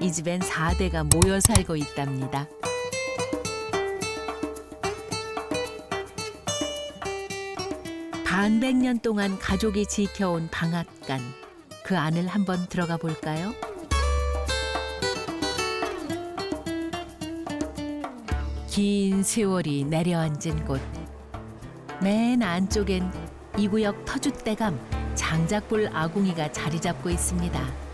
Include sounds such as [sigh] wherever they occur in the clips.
이 집엔 4대가 모여 살고 있답니다. 반백 년 동안 가족이 지켜온 방앗간. 그 안을 한번 들어가 볼까요? 긴 세월이 내려앉은 곳. 맨 안쪽엔 이 구역 터줏대감 장작불 아궁이가 자리 잡고 있습니다.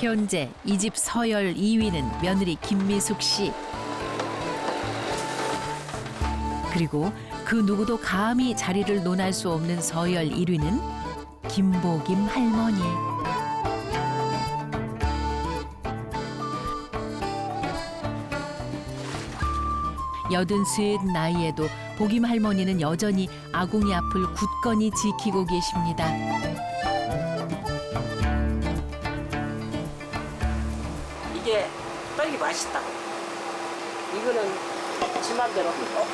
현재 이 집 서열 2위는 며느리 김미숙 씨. 그리고 그 누구도 감히 자리를 논할 수 없는 서열 1위는 김보김 할머니. 여든 셋 나이에도 보김 할머니는 여전히 아궁이 앞을 굳건히 지키고 계십니다. 떡이 맛있다고. 이거는 지 맘대로. 어?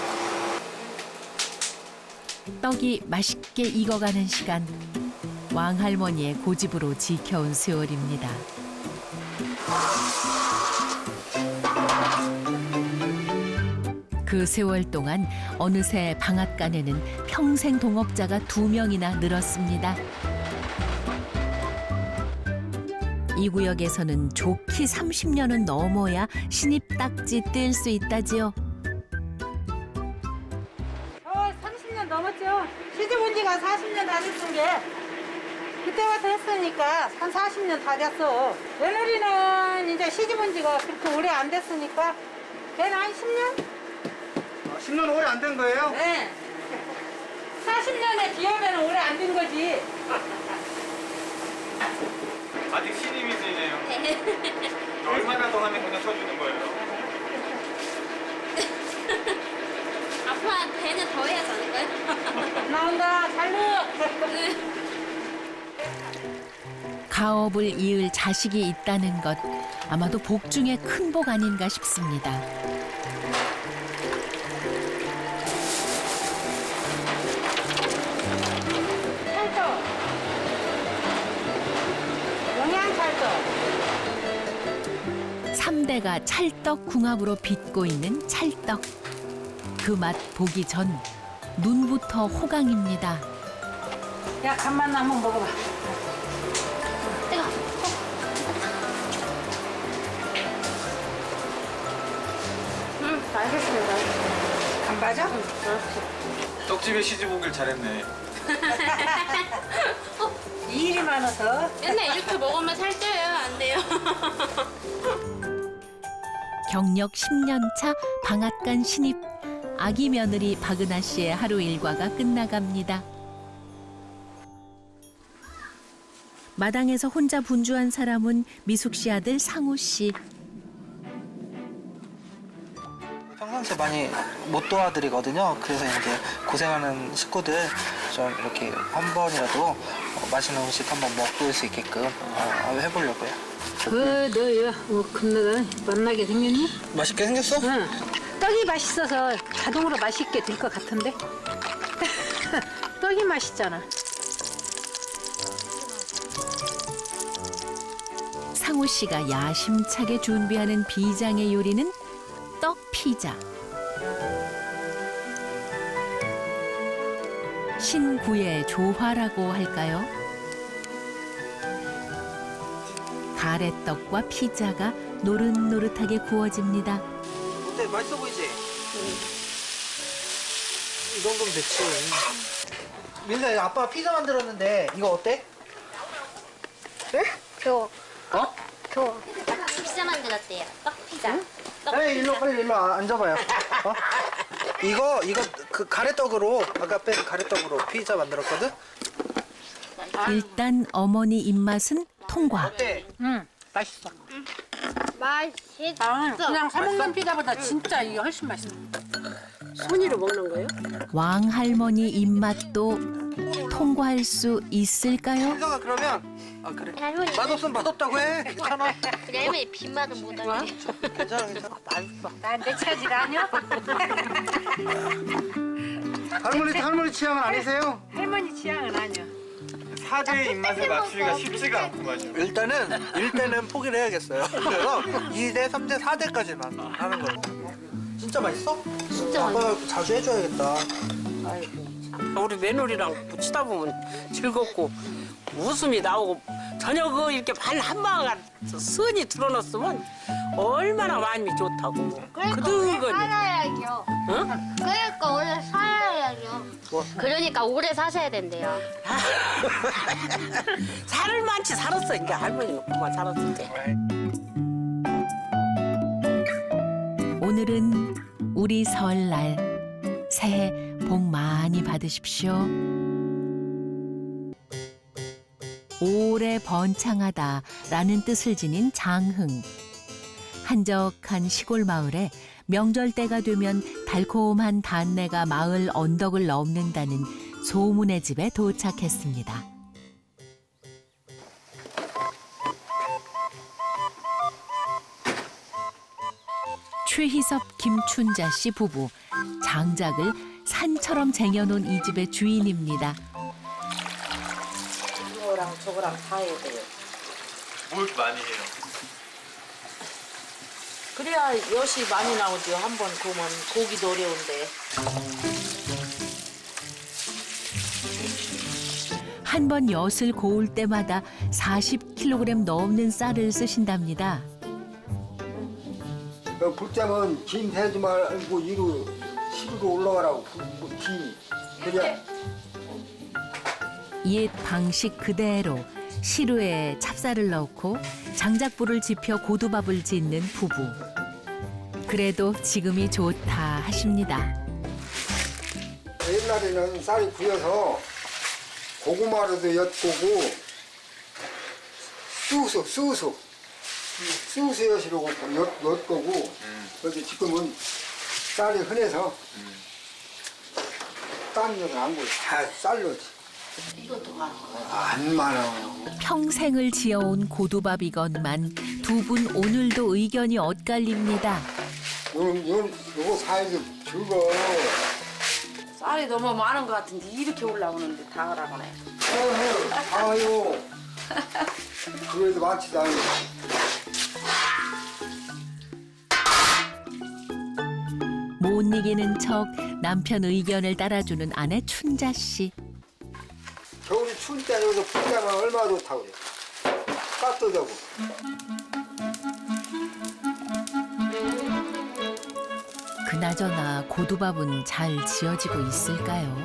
떡이 맛있게 익어가는 시간. 왕 할머니의 고집으로 지켜온 세월입니다. 그 세월 동안 어느새 방앗간에는 평생 동업자가 두 명이나 늘었습니다. 이 구역에서는 좋기 30년은 넘어야 신입 딱지 뜰수 있다지요. 어, 30년 넘었죠. 시집 온 지가 40년 다 됐은 게 그때부터 했으니까 한 40년 다 됐어. 며느리는 이제 시집 온 지가 그렇게 오래 안 됐으니까 걔는 한 10년? 10년 오래 안 된 거예요? 네. 40년에 비하면 오래 안 된 거지. 아직 신임이시네요. [laughs] 얼마나 더 하면 그냥 쳐주는 거예요? [laughs] 앞으로 배는 더 해야 되는 거예요? [laughs] 나온다, 잘로. 가업을 이을 자식이 있다는 것 아마도 복 중에 큰 복 아닌가 싶습니다. 삼대가 찰떡 궁합으로 빚고 있는 찰떡. 그 맛 보기 전 눈부터 호강입니다. 야, 간만 한번 먹어봐. 알겠습니다. 간 맞아? 응, 떡집에 시집 오길 잘했네. 일이 많아서. 맨날 이렇게 먹으면 살쪄요. 안 돼요. [laughs] 경력 10년 차 방앗간 신입 아기 며느리 박은하 씨의 하루 일과가 끝나갑니다. 마당에서 혼자 분주한 사람은 미숙 씨 아들 상우 씨. 평상시에 많이 못 도와드리거든요. 그래서 이제 고생하는 식구들 좀 이렇게 한 번이라도 어, 맛있는 음식 한번 먹을 수 있게끔 어, 해보려고요. 그, 너, 야, 뭐, 겁나다. 만나게 생겼니? 맛있게 생겼어? 응. 떡이 맛있어서 자동으로 맛있게 될 것 같은데? [laughs] 떡이 맛있잖아. 상우 씨가 야심차게 준비하는 비장의 요리는 떡 피자. 신구의 조화라고 할까요? 가래떡과 피자가 노릇노릇하게 구워집니다. 어때? 맛있어 보이지? 이 정도면 됐지. 민서야, 아빠 피자 만들었는데 이거 어때? 네? 겨워. 어? 겨워. 피자 만들었대요. 떡 피자. 떡 빨리 일로 빨리 일로 아- 앉아봐요. 어? 이거 이거 그 가래떡으로 아까 뺀 가래떡으로 피자 만들었거든. 일단 어머니 입맛은 통과. 어때? 응, 맛있어. 맛있어. 아, 그냥 사먹는 피자보다 진짜 이게 훨씬 맛있어. 손으로 먹는 거예요? 왕 할머니 입맛도 통과할 수 있을까요? 민서가 그러면 아 그래. 할머니. 맛없으면 맛없다고 해. 괜찮아. 우리 할머니 빈맛은 못 알아요. 괜찮아 괜찮아. 맛있어. 난내 차질 아니야? 할머니 할머니 취향은 아니세요? 할머니 취향은 아니야. 사제의 입맛에 맞추기가 쉽지가 않구만요. 일단은 일대는 포기를 해야겠어요. 그래서 2대, 3대, 4대까지만 하는 거예요. 진짜 맛있어? 진짜 아빠 자주 해줘야겠다. 아이고 참. 우리 며느리랑 붙이다 보면 즐겁고 웃음이 나오고 저녁 그 이렇게 반 한 방울 선이 들어놨으면 얼마나 마음이 좋다고 그러니까 오래 그득거리 살아야죠. 응? 그러니까 오래 살아 야죠. 그러니까 오래 사셔야 된대요. [laughs] 살을 많지 살았어 이제 할머니는 그만 살았을 때 오늘은 우리 설날 새해 복 많이 받으십시오. 오래 번창하다라는 뜻을 지닌 장흥. 한적한 시골 마을에 명절 때가 되면 달콤한 단내가 마을 언덕을 넘는다는 소문의 집에 도착했습니다. 최희섭 김춘자 씨 부부 장작을 산처럼 쟁여놓은 이 집의 주인입니다. 이거랑 저거랑 다 해야 돼요 뭘 많이 해요? 그래야 엿이 많이 나오죠 한 번 구우면 고기도 어려운데 한 번 엿을 고울 때마다 40kg 넘는 쌀을 쓰신답니다. 그 붙자면 김 대지 말고 이로 시로 올라가라고 그, 그 김이 그래야 옛 방식 그대로 시루에 찹쌀을 넣고 장작불을 지펴 고두밥을 짓는 부부. 그래도 지금이 좋다 하십니다. 옛날에는 쌀이 구여서 고구마로도 엿고고 쑥쑥 쑥쑥 쑥쑥엿이라고 엿, 엿고고 그런데 지금은 쌀이 흔해서 딴 엿은 안 구워 다 쌀로지 안 많아 평생을 지어온 고두밥이건만 두 분 오늘도 의견이 엇갈립니다. 요런 요런 요거 사이즈 즐거 쌀이 너무 많은 것 같은데 이렇게 올라오는데 다 하라고 해 아유 그래도 많지도 않고 못 이기는 척 남편 의견을 따라주는 아내 춘자 씨. 겨울이 추울 때 여기서 풀자면 얼마나 좋다고 그래. 따뜻하고. 그나저나 고두밥은 잘 지어지고 있을까요?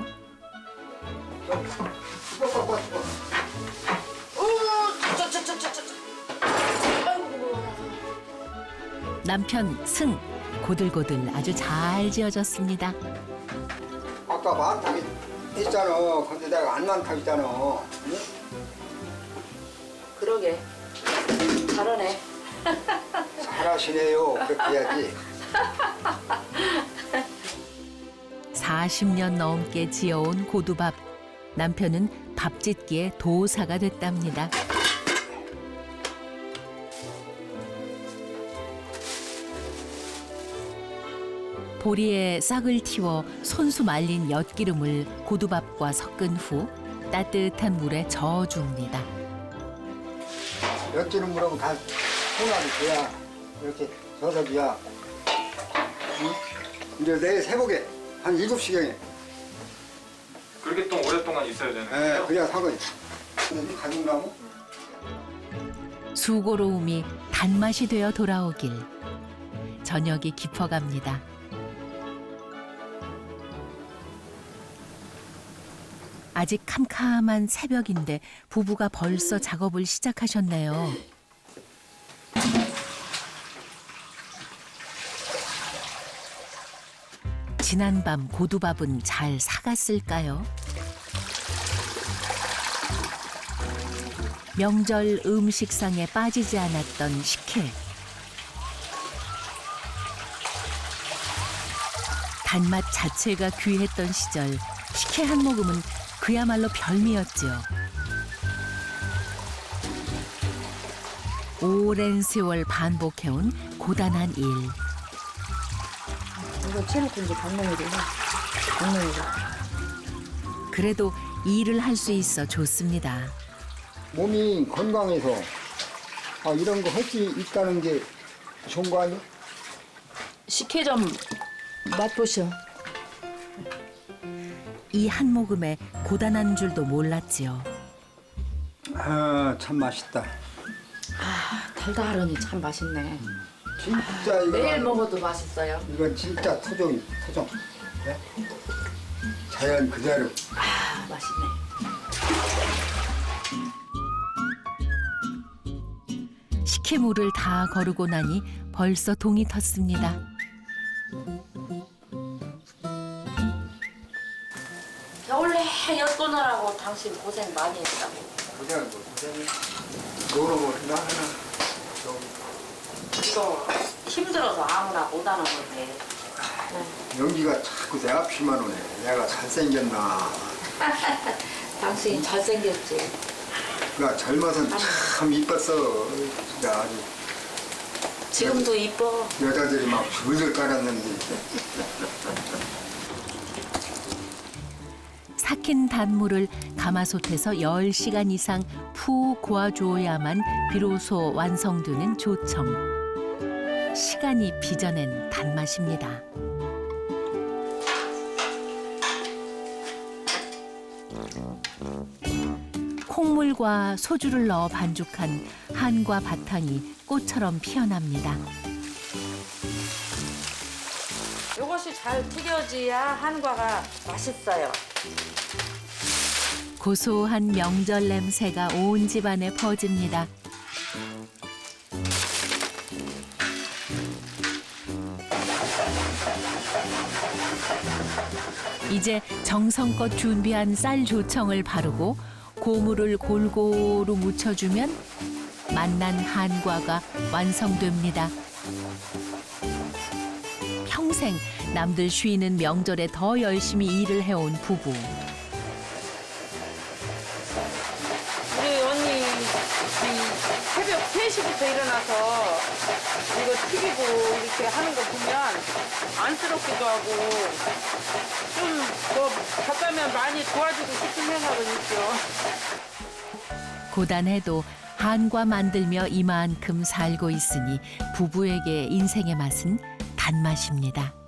남편 승 고들고들 아주 잘 지어졌습니다. 아까 많다고 했잖아. 근데 내가 안 많다고 했잖아. 응? 그러게 잘하네 잘하시네요. 그렇게 해야지. [laughs] 40년 넘게 지어온 고두밥. 남편은 밥 짓기에 도사가 됐답니다. 보리에 싹을 틔워 손수 말린 엿기름을 고두밥과 섞은 후 따뜻한 물에 저어줍니다. 엿지는 물하고 다 혼합이 돼야 이렇게 젖어줘야. 응? 이제 내일 새벽에 한 7시경에 그렇게 또 오랫동안 있어야 되는 예, 거예요? 그래야 사거지. 근데 가죽나무? 수고로움이 단맛이 되어 돌아오길 저녁이 깊어갑니다. 아직 캄캄한 새벽인데 부부가 벌써 작업을 시작하셨네요. 지난밤 고두밥은 잘 사갔을까요? 명절 음식상에 빠지지 않았던 식혜. 단맛 자체가 귀했던 시절 식혜 한 모금은 그야말로 별미였지요. 오랜 세월 반복해온 고단한 일. 이거 채놓고 이제 강릉이래. 강릉이래. 그래도 일을 할 수 있어 좋습니다. 몸이 건강해서 아, 이런 거 할 수 있다는 게 좋은 거 아니야? 식혜 좀 맛보셔. 이 한 모금에 고단한 줄도 몰랐지요. 아, 참 맛있다. 달달하니 참 맛있네. 진짜 이거 내일 먹어도 맛있어요. 이건 진짜 토종이 토종. 네? 자연 그대로. 아, 맛있네. 식혜물을 다 거르고 나니 벌써 동이 텄습니다. 겨울 내내 엿보느라고 당신 고생 많이 했다고. 그냥 뭐 그냥 노름을 하나 하나. 이거 힘들어서 아무나 못하는 건데. 연기가 자꾸 내 앞이만 오네. 내가 잘생겼나. [laughs] 당신이 잘생겼지. 그가 젊어서 참 이뻤어. 진짜 아주 지금도 이뻐. 여자들이 막 줄줄 깔았는데. 삭힌 단물을 가마솥에서 10시간 이상 푹 고아주어야만 비로소 완성되는 조청. 시간이 빚어낸 단맛입니다. 콩물과 소주를 넣어 반죽한 한과 바탕이 꽃처럼 피어납니다. 이것이 잘 튀겨져야 한과가 맛있어요. 고소한 명절 냄새가 온 집안에 퍼집니다. 이제 정성껏 준비한 쌀 조청을 바르고 고무를 골고루 묻혀주면 맛난 한과가 완성됩니다. 평생 남들 쉬는 명절에 더 열심히 일을 해온 부부. 3시부터 일어나서 이거 튀기고 이렇게 하는 거 보면 안쓰럽기도 하고 좀더 가까면 많이 도와주고 싶은 생각은 있죠. 고단해도 한과 만들며 이만큼 살고 있으니 부부에게 인생의 맛은 단맛입니다.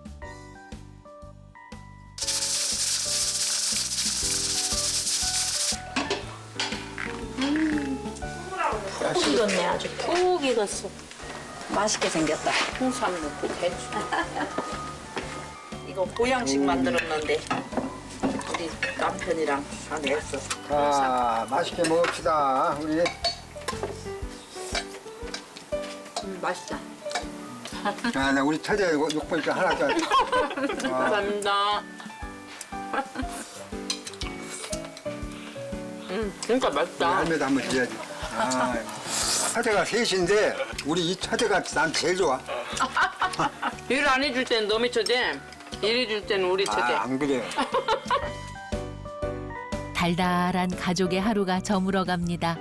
아주 푹 익었어. 맛있게 생겼다. 홍삼 넣고 대추. [laughs] 이거 보양식 만들었는데 우리 남편이랑 다 냈어. 자, 맛있게 먹읍시다. 우리 음, 맛있다. 아, 나 우리 처제 욕- 욕 보니까 하나 더. [laughs] 아, 감사합니다. [laughs] 음, 진짜 맛있다. 할매도 한번 드려야지. 아, 처제가 셋인데 우리 이 처제가 난 제일 좋아. [laughs] 일 안 해줄 때는 너미 처제, 일 해줄 때는 우리 처제. 아, 안 그래. [laughs] 달달한 가족의 하루가 저물어 갑니다.